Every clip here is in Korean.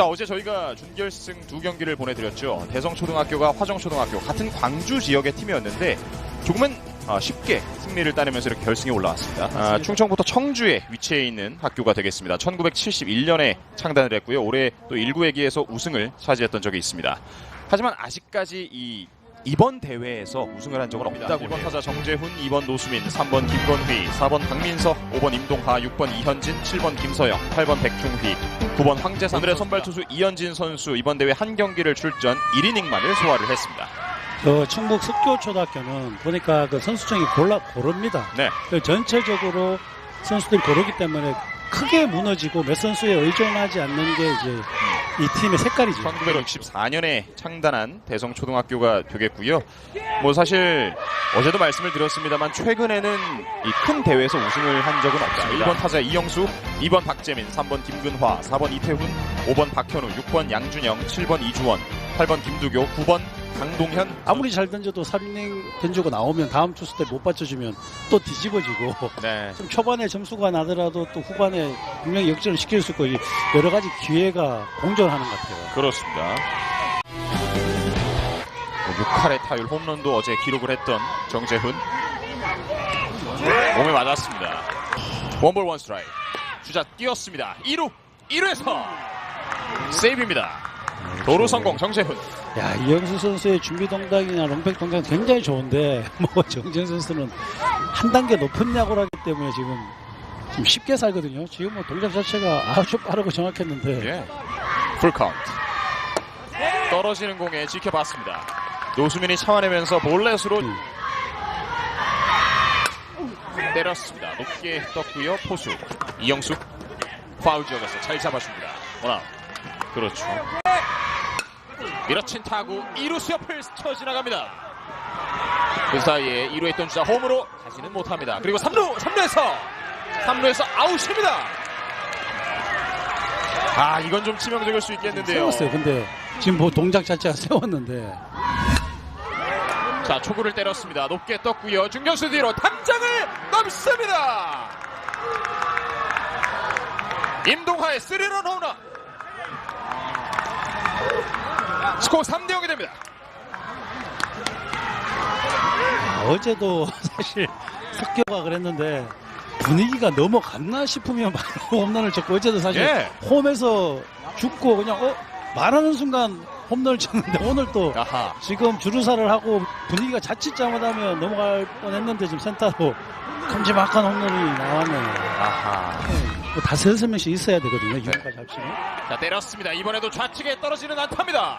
자 어제 저희가 준결승 두 경기를 보내드렸죠. 대성초등학교가 화정초등학교 같은 광주 지역의 팀이었는데 조금은 아, 쉽게 승리를 따내면서 이렇게 결승에 올라왔습니다. 아, 충청부터 청주에 위치해 있는 학교가 되겠습니다. 1971년에 창단을 했고요. 올해 또 1구회기에서 우승을 차지했던 적이 있습니다. 하지만 아직까지 이 이번 대회에서 우승을 한 적은 없다고 1번 타자 정재훈, 2번 노수민, 3번 김건휘, 4번 박민석, 5번 임동하, 6번 이현진, 7번 김서영, 8번 백중휘, 9번 황재산 오늘의 선발 투수 이현진 선수 이번 대회 한 경기를 출전 1이닝만을 소화를 했습니다. 그 충북 석교초등학교는 보니까 그 선수층이 골라 고릅니다. 네. 그 전체적으로 선수들이 고르기 때문에 크게 무너지고 몇 선수에 의존하지 않는 게 이제 이 팀의 색깔이죠. 1964년에 창단한 대성초등학교가 되겠고요. 뭐 사실 어제도 말씀을 드렸습니다만 최근에는 이 큰 대회에서 우승을 한 적은 없습니다. 1번 타자 이영수, 2번 박재민, 3번 김근화, 4번 이태훈, 5번 박현우, 6번 양준영, 7번 이주원, 8번 김두교, 9번 강동현. 아무리 잘 던져도 3이닝 던지고 나오면 다음 투수 때 못 받쳐주면 또 뒤집어지고 네. 좀 초반에 점수가 나더라도 또 후반에 분명히 역전을 시킬 수 있고 이 여러 가지 기회가 공존하는 것 같아요. 그렇습니다. 6할의 타율 홈런도 어제 기록을 했던 정재훈. 몸에 맞았습니다. 원볼 원 스트라이크. 주자 뛰었습니다. 2루, 1루에서 세이브입니다. 도루 성공 정재훈. 야 이영수 선수의 준비 동작이나 롱백 동작 굉장히 좋은데 뭐 정재 선수는 한 단계 높은 야구를 하기 때문에 지금 좀 쉽게 살거든요. 지금 뭐 동작 자체가 아주 빠르고 정확했는데 예. 풀 카운트. 떨어지는 공에 지켜봤습니다. 노수민이 참아내면서 볼넷으로 음. 때렸습니다. 높게 떴고요. 포수 이영숙 파울 지역에서 잘 잡아줍니다. 원아웃. 그렇죠. 밀어친 타구 2루수 옆을 스쳐 지나갑니다. 그 사이에 2루에 있던 주자 홈으로 가지는 못합니다. 그리고 3루, 3루에서 3루에서 아웃입니다. 아, 이건 좀 치명적일 수 있겠는데요. 세웠어요. 근데 지금 뭐 동작 자체가 세웠는데 자, 초구를 때렸습니다. 높게 떴고요. 중견수 뒤로 탐장을 넘습니다. 임동하의 스리런 홈런. 스코어 3대 0이 됩니다. 어제도 사실 석교가 그랬는데 분위기가 넘어갔나 싶으면 바로 홈런을 쳤고 어제도 사실 예. 홈에서 죽고 그냥 어 말하는 순간 홈런을 쳤는데 오늘 또 아하. 지금 주루사를 하고 분위기가 자칫 잘못하면 넘어갈 뻔했는데 지금 센터로 큼지막한 홈런이 나왔네요. 아하. 뭐 다섯 여섯 명씩 있어야 되거든요. 이거까지 합치면. 자, 때렸습니다. 이번에도 좌측에 떨어지는 안타입니다.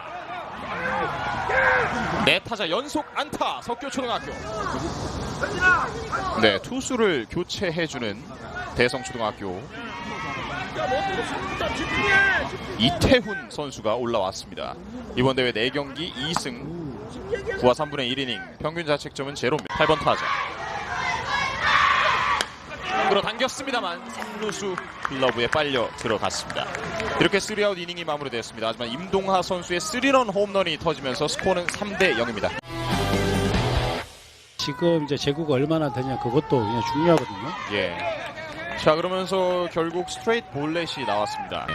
네 타자 연속 안타 석교초등학교. 네, 투수를 교체해주는 대성초등학교. 이태훈 선수가 올라왔습니다. 이번 대회 4경기 2승 9와 3분의 1이닝 평균 자책점은 제로입니다. 8번 타자. 끌어당겼습니다만 3루수 글러브에 빨려 들어갔습니다. 이렇게 3아웃 이닝이 마무리되었습니다. 하지만 임동하 선수의 3런 홈런이 터지면서 스코어는 3대 0입니다. 지금 이제 제구가 얼마나 되냐 그것도 그냥 중요하거든요. 예. 자 그러면서 결국 스트레이트 볼넷이 나왔습니다.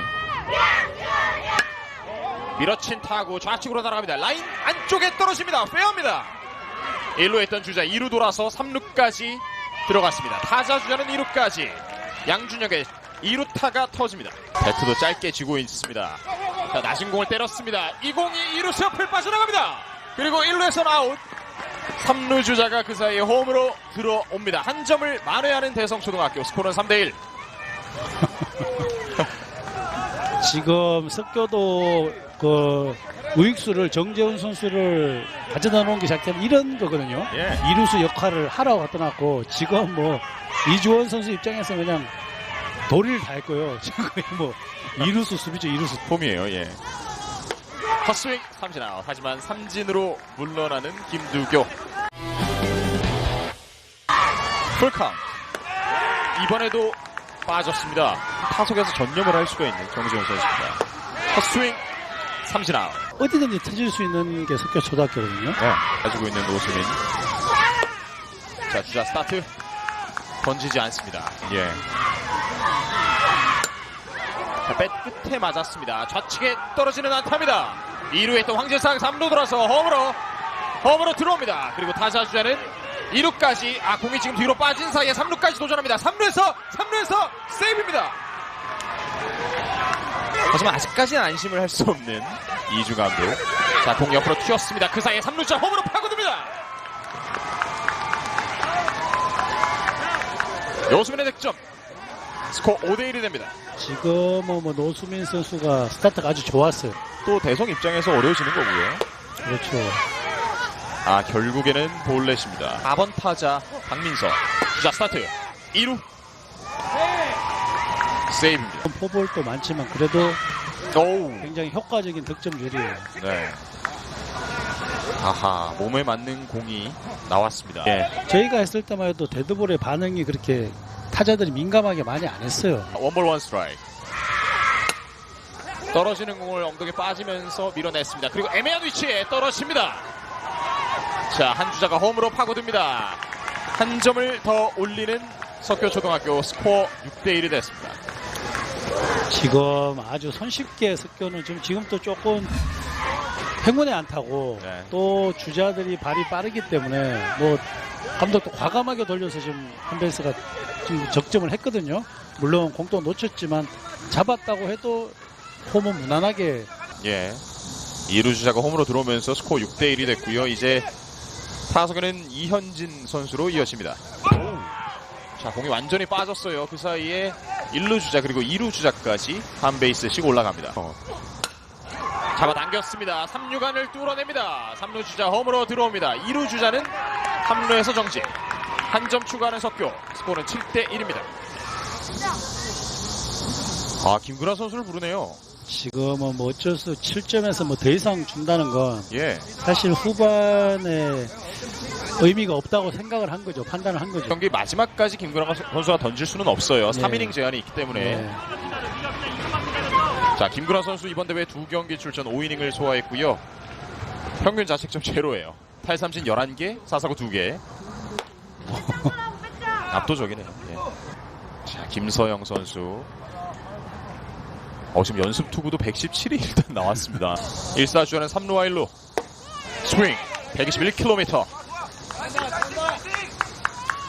밀어친 타구 좌측으로 날아갑니다. 라인 안쪽에 떨어집니다. 페어입니다. 1루에 있던 주자 2루 돌아서 3루까지 들어갔습니다. 타자 주자는 2루까지 양준혁의 2루타가 터집니다. 배트도 짧게 쥐고 있습니다. 자, 낮은 공을 때렸습니다. 이 공이 2루수 옆을 빠져나갑니다. 그리고 1루에서 아웃. 3루 주자가 그 사이에 홈으로 들어옵니다. 한 점을 만회하는 대성초등학교 스코어는 3대1. 지금 석교도 그 우익수를 정재훈 선수를 가져다 놓은 게 작전 이런 거거든요. 예. 이루수 역할을 하라고 갖다 놨고 지금 뭐 이주원 선수 입장에서 그냥 도리를 다 했고요. 지금 거의 뭐 이루수 수비죠 이루수. 폼이에요, 예. 헛스윙 삼진 아웃. 하지만 삼진으로 물러나는 김두교. 풀카운트. 이번에도 빠졌습니다. 타석에서 전념을 할 수가 있는 정재훈 선수입니다. 헛스윙 삼진 아웃. 어디든지 터질 수 있는 게 석교 초등학교거든요. 네, 가지고 있는 노수민. 자, 주자 스타트. 던지지 않습니다. 예. 자, 뱃 끝에 맞았습니다. 좌측에 떨어지는 안타입니다. 2루에 있던 황재상 3루 돌아서 홈으로 홈으로 들어옵니다. 그리고 타자 주자는 2루까지 아 공이 지금 뒤로 빠진 사이에 3루까지 도전합니다. 3루에서 3루에서 세이브입니다. 하지만 아직까지는 안심을 할 수 없는 이주 감독. 자, 공 옆으로 튀었습니다. 그 사이에 3루자 홈으로 파고듭니다. 여수민의 득점. 스코어 5대1이 됩니다. 지금은 뭐 노수민 선수가 스타트가 아주 좋았어요. 또 대성 입장에서 어려워지는 거고요. 그렇죠. 아, 결국에는 볼넷입니다. 4번 타자 박민서. 주자 스타트. 2루. 세이브입니다. 포볼도 많지만 그래도 오우. 굉장히 효과적인 득점률이에요. 네. 아하, 몸에 맞는 공이 나왔습니다. 예. 저희가 했을 때만 해도 데드볼의 반응이 그렇게 타자들이 민감하게 많이 안 했어요. 원볼 원 스트라이크. 떨어지는 공을 엉덩이 빠지면서 밀어냈습니다. 그리고 애매한 위치에 떨어집니다. 자, 한 주자가 홈으로 파고듭니다. 한 점을 더 올리는 석교초등학교 스코어 6대1이 됐습니다. 지금 아주 손쉽게 석교는 좀 지금 또 조금 행운의 안타고 네. 또 주자들이 발이 빠르기 때문에 뭐 감독도 과감하게 돌려서 지금 한베이스가 지금 적점을 했거든요. 물론 공도 놓쳤지만 잡았다고 해도 홈은 무난하게 예. 2루 주자가 홈으로 들어오면서 스코어 6대 1이 됐고요. 이제 타석에는 이현진 선수로 이어집니다. 자, 공이 완전히 빠졌어요. 그 사이에 1루 주자 그리고 2루 주자까지 한 베이스씩 올라갑니다. 잡아당겼습니다. 3루간을 뚫어냅니다. 3루 주자 홈으로 들어옵니다. 2루 주자는 3루에서 정지. 한 점 추가하는 석교. 스코어는 7대 1입니다. 아, 김구라 선수를 부르네요. 지금은 뭐 어쩔 수 7점에서 뭐 더 이상 준다는 건 예. 사실 후반에 의미가 없다고 생각을 한 거죠. 판단을 한 거죠. 경기 마지막까지 김구라 선수가 던질 수는 없어요. 네. 3이닝 제한이 있기 때문에. 네. 자, 김구라 선수 이번 대회 두 경기 출전 5이닝을 소화했고요. 평균 자책점 제로예요. 탈삼진 11개, 사사구 2개. 압도적이네요. 예. 자, 김서영 선수. 어, 지금 연습 투구도 117이 일단 나왔습니다. 1사주자는 3루와 1루. 스윙 121km.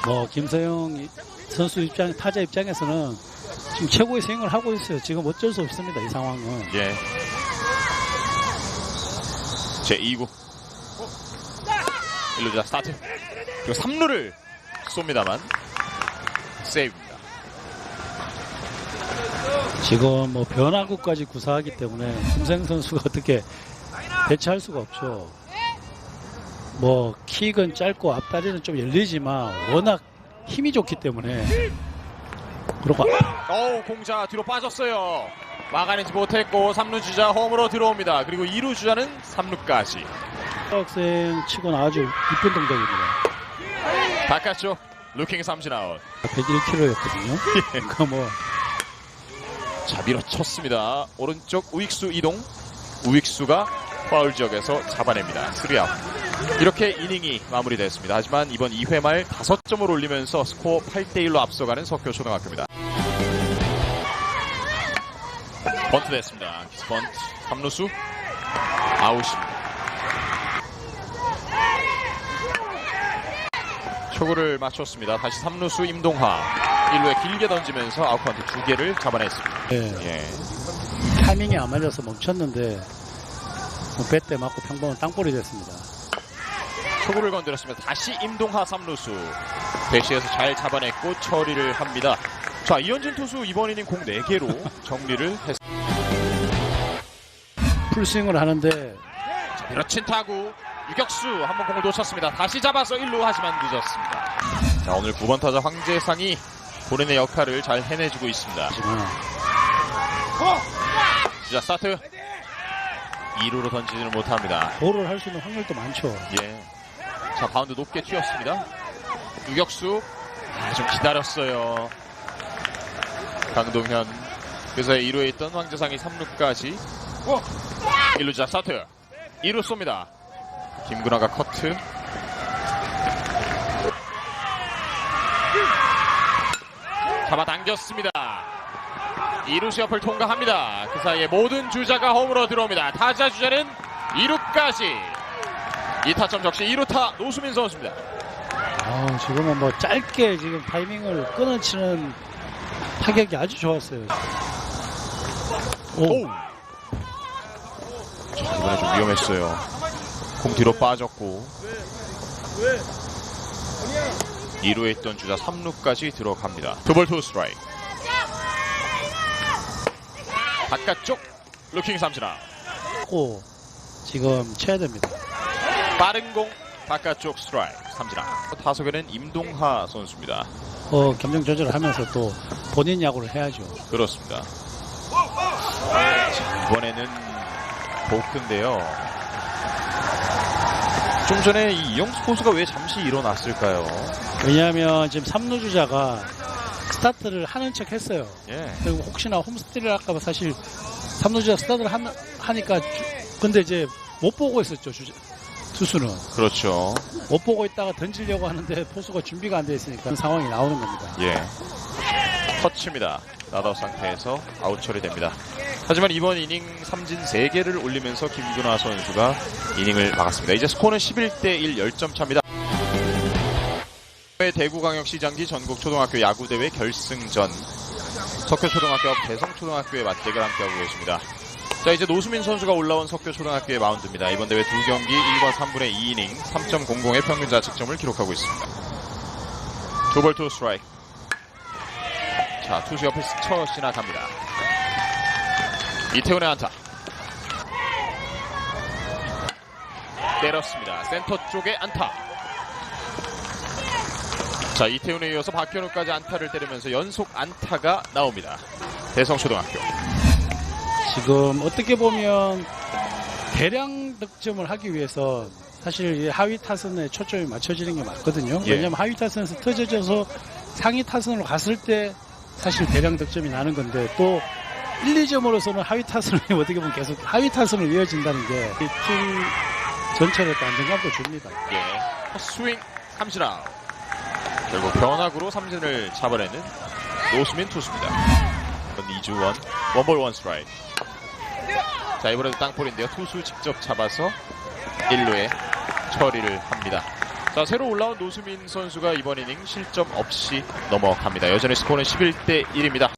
뭐 김서영 이- 선수 입장 타자 입장에서는 지금 최고의 스윙을 하고 있어요. 지금 어쩔 수 없습니다. 이 상황은. 예. 제 2구. 1루자 스타트. 그리고 3루를 쏩니다만 세이브입니다. 지금 뭐 변화구까지 구사하기 때문에 김생 선수가 어떻게 대처할 수가 없죠. 뭐 킥은 짧고 앞다리는 좀 열리지만 워낙 힘이 좋기 때문에 그리고 어우 공자 뒤로 빠졌어요. 막아내지 못했고 3루 주자 홈으로 들어옵니다. 그리고 2루 주자는 3루까지. 학생 치고는 아주 이쁜 동작입니다. 바깥쪽 루킹 삼진 아웃. 101kg였거든요. 그러니까 뭐 자 밀어쳤습니다. 오른쪽 우익수 이동. 우익수가 파울 지역에서 잡아냅니다. 3아웃. 이렇게 이닝이 마무리됐습니다. 하지만 이번 2회 말 5점을 올리면서 스코어 8대1로 앞서가는 석교 초등학교입니다. 번트 됐습니다. 번트. 3루수 아웃입니다. 초구를 맞췄습니다. 다시 3루수 임동하. 1루에 길게 던지면서 아웃카운트 2개를 잡아냈습니다. 예, 예. 타이밍이 안 맞아서 멈췄는데 뭐 배때 맞고 평범한 땅볼이 됐습니다. 초구를 건드렸습니다. 다시 임동하 3루수. 대시에서 잘 잡아냈고 처리를 합니다. 자, 이현진 투수 이번 이닝 공 4개로 정리를 했습니다. 풀스윙을 하는데 자, 밀어친 타구. 유격수 한 번 공을 놓쳤습니다. 다시 잡아서 1루 하지만 늦었습니다. 자, 오늘 9번 타자 황재상이 본인의 역할을 잘 해내주고 있습니다. 주자 스타트. 2루로 던지지는 못합니다. 볼을 할 수 있는 확률도 많죠. 예. 자, 바운드 높게 튀었습니다. 유격수. 아, 좀 기다렸어요. 강동현. 그래서 2루에 있던 황재상이 3루까지. 1루자 스타트. 2루 쏩니다. 김구나가 커트. 잡아당겼습니다. 2루수 옆을 통과합니다. 그 사이에 모든 주자가 홈으로 들어옵니다. 타자 주자는 2루까지. 2타점 적시 2루타 노수민 선수입니다. 아, 지금은 뭐 짧게 지금 타이밍을 끊어치는 타격이 아주 좋았어요. 오, 오. 자, 이번에 좀 위험했어요. 공 뒤로 빠졌고. 2루에 있던 주자 3루까지 들어갑니다. 두볼 투 스트라이크. 바깥쪽 루킹 삼진아. 고 지금 쳐야 됩니다. 빠른 공 바깥쪽 스트라이크 삼진아. 타석에는 임동하 선수입니다. 어, 감정 조절하면서 또 본인 야구를 해야죠. 그렇습니다. 자, 이번에는 보크인데요. 좀 전에 이 이영수 포수가 왜 잠시 일어났을까요? 왜냐하면 지금 3루 주자가 스타트를 하는 척 했어요. 예. 그리고 혹시나 홈스틸을 할까봐 사실 3루 주자 스타트를 한- 하니까 주- 근데 이제 못 보고 있었죠 주자 투수는 그렇죠. 못 보고 있다가 던지려고 하는데 포수가 준비가 안 돼 있으니까 상황이 나오는 겁니다. 예. 터치입니다. 나다우 상태에서 아웃 처리됩니다. 하지만 이번 이닝 삼진 3개를 올리면서 김준하 선수가 이닝을 막았습니다. 이제 스코어는 11대 1 10점 차입니다. 대구광역시장기 전국초등학교 야구대회 결승전 석교초등학교 앞 대성초등학교의 맞대결 함께하고 계십니다. 자 이제 노수민 선수가 올라온 석교 초등학교의 마운드입니다. 이번 대회 두 경기 1과 3분의 2이닝 3.00의 평균 자책점을 기록하고 있습니다. 두볼 투 스트라이크 자 투수 옆을 스쳐 지나갑니다. 이태훈의 안타. 때렸습니다. 센터 쪽에 안타. 자 이태훈에 이어서 박현우까지 안타를 때리면서 연속 안타가 나옵니다. 대성초등학교. 지금 어떻게 보면 대량 득점을 하기 위해서 사실 이 하위 타선에 초점이 맞춰지는 게 맞거든요. 예. 왜냐하면 하위 타선에서 터져져서 상위 타선으로 갔을 때 사실 대량 득점이 나는 건데 또 1, 2점으로서는 하위 타선이 어떻게 보면 계속 하위 타선으로 이어진다는 게 팀 전체를 또 안정감도 줍니다. 예. 헛스윙 삼진아. 결국 변화구로 삼진을 잡아내는 노수민 투수입니다. 이번 이주원 원볼 원 스트라이크. 자 이번에도 땅볼인데요. 투수 직접 잡아서 1루에 처리를 합니다. 자 새로 올라온 노수민 선수가 이번 이닝 실점 없이 넘어갑니다. 여전히 스코어는 11대 1입니다.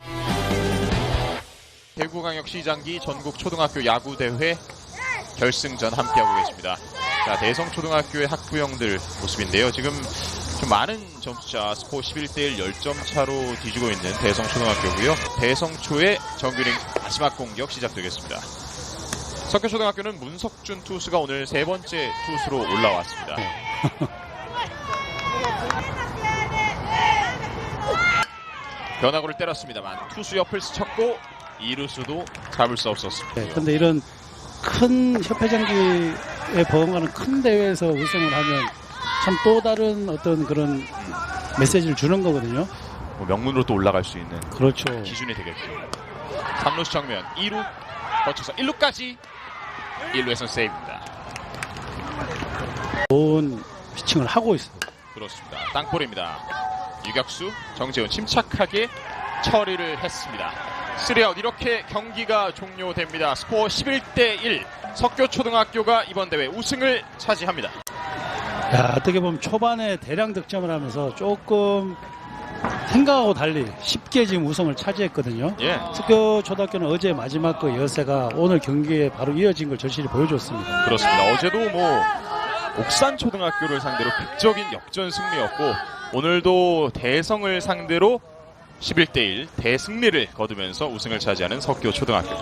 대구광역시 장기 전국 초등학교 야구대회 결승전 함께하고 계십니다. 자, 대성초등학교의 학부형들 모습인데요. 지금 좀 많은 점수차 스코어 11대1 10점 차로 뒤지고 있는 대성초등학교고요. 대성초의 정규링 마지막 공격 시작되겠습니다. 석교초등학교는 문석준 투수가 오늘 세 번째 투수로 올라왔습니다. 변화구를 때렸습니다만 투수 옆을 스쳤고 이루수도 잡을 수 없었습니다. 네, 근데 이런 큰 협회장기에 버금가는 큰 대회에서 우승을 하면 참 또 다른 어떤 그런 메시지를 주는 거거든요. 뭐 명문으로 또 올라갈 수 있는 그렇죠. 기준이 되겠죠. 3루수 정면 2루 거쳐서 1루까지 1루에서 세이브입니다. 좋은 피칭을 하고 있어요. 그렇습니다. 땅볼입니다. 유격수 정재훈 침착하게 처리를 했습니다. 3아웃 이렇게 경기가 종료됩니다. 스코어 11대 1 석교초등학교가 이번 대회 우승을 차지합니다. 야, 어떻게 보면 초반에 대량 득점을 하면서 조금 생각하고 달리 쉽게 지금 우승을 차지했거든요. 예, 특교 초등학교는 어제 마지막 그 여세가 오늘 경기에 바로 이어진 걸 절실히 보여줬습니다. 그렇습니다. 어제도 뭐 옥산 초등학교를 상대로 극적인 역전 승리였고 오늘도 대성을 상대로 11대1 대승리를 거두면서 우승을 차지하는 석교 초등학교.